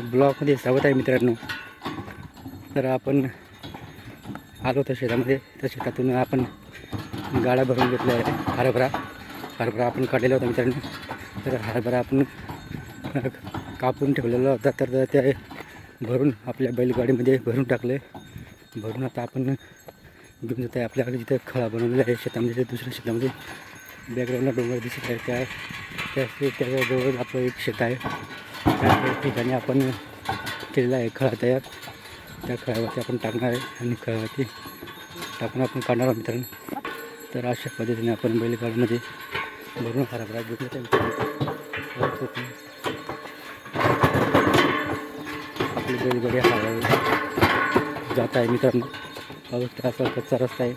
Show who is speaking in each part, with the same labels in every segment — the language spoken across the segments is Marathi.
Speaker 1: ब्लॉकमध्ये स्वागत आहे मित्रांनो. तर आपण आलो होतो शेतामध्ये. तर शेतातून आपण गाड्या भरून घेतला आहे हरभरा. हरभरा आपण काढलेला होता मित्रांनो. तर हरभरा आपण कापून ठेवलेला होता. तर ते भरून आपल्या बैलगाडीमध्ये भरून टाकले भरून आता आपण घेऊन जात आहे आपल्याकडे जिथं खळा बनवलेला आहे शेतामध्ये दुसऱ्या शेतामध्ये. बॅकग्राऊंडला डोंगर दिसत आहे. त्या त्या त्याच्याजवळ आपलं एक शेत आहे. त्या ठिकाणी आपण केलेला आहे खळा तयार. त्या खळ्यावरती आपण टाकणार आहे आणि खळ्यावरती टाकून आपण काढणार आहोत मित्रांनो. तर अशा पद्धतीने आपण बैलगाडीमध्ये भरून हरभरा घेतला त्या आपली बैलगाडी हळूहळू जात आहे मित्रांनो. अवस्था असा कच्चा रस्ता आहे.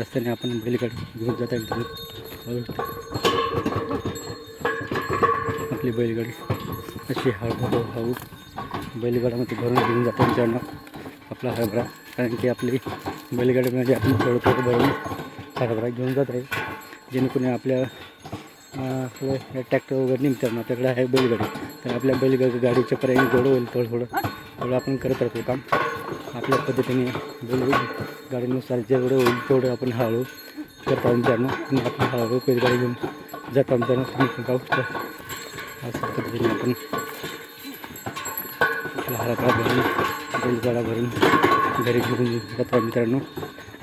Speaker 1: रस्त्याने आपण बैलगाडी घेऊन जात आहे मित्रांनो. आपली बैलगाडी अशी हळूहळू हळू बैलगाड्यामध्ये भरून घेऊन जातो मित्रांनो. आपला हरभरा. कारण की आपली बैलगाडीमध्ये आपण थोडं थोडं भरून हरभरा घेऊन जात आहे. जेणेकरून आपल्या अं, आपलं ट्रॅक्टर वगैरे निघतात ना त्याकडे आहे बैलगाडी. तर आपल्या बैलगाडी गाडीच्या पर्याय जेवढं होईल थोडं थोडं. थोडं आपण करत राहतो काम. आपल्या पद्धतीने बैल गाडीनुसार जेवढं होईल तेवढं आपण हळूहळू करतो मित्रांनो. आणि आपण हळूहळू बैलगाडी घेऊन जातो मित्रांनो. तुम्ही गाव अशा पद्धतीने आपण आपला हरभरा भरून बैलगाडा भरून घरी घेऊन जातो मित्रांनो.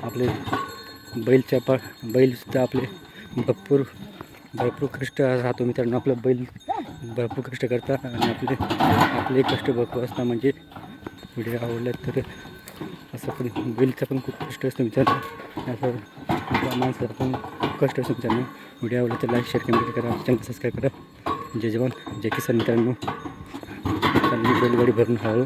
Speaker 1: आपले बैलच्या पा बैलसुद्धा आपले भरपूर भरपूर कष्ट राहतो मित्रांनो. आपलं बैल भरपूर कष्ट करतात आणि आपले आपले कष्ट भरपूर असतात म्हणजे व्हिडिओ आवडला तर असं पण बैलचा पण खूप कष्ट असतो मित्रांनो. असं माणसाचा पण खूप कष्ट असतो मित्रांनो. व्हिडिओ आवडला तर लाईक शेअर कमेंट करा. चॅनल सबस्क्राईब करा. जय जवान जय किसान मित्रांनो. चालली बैलगाडी भरून हळू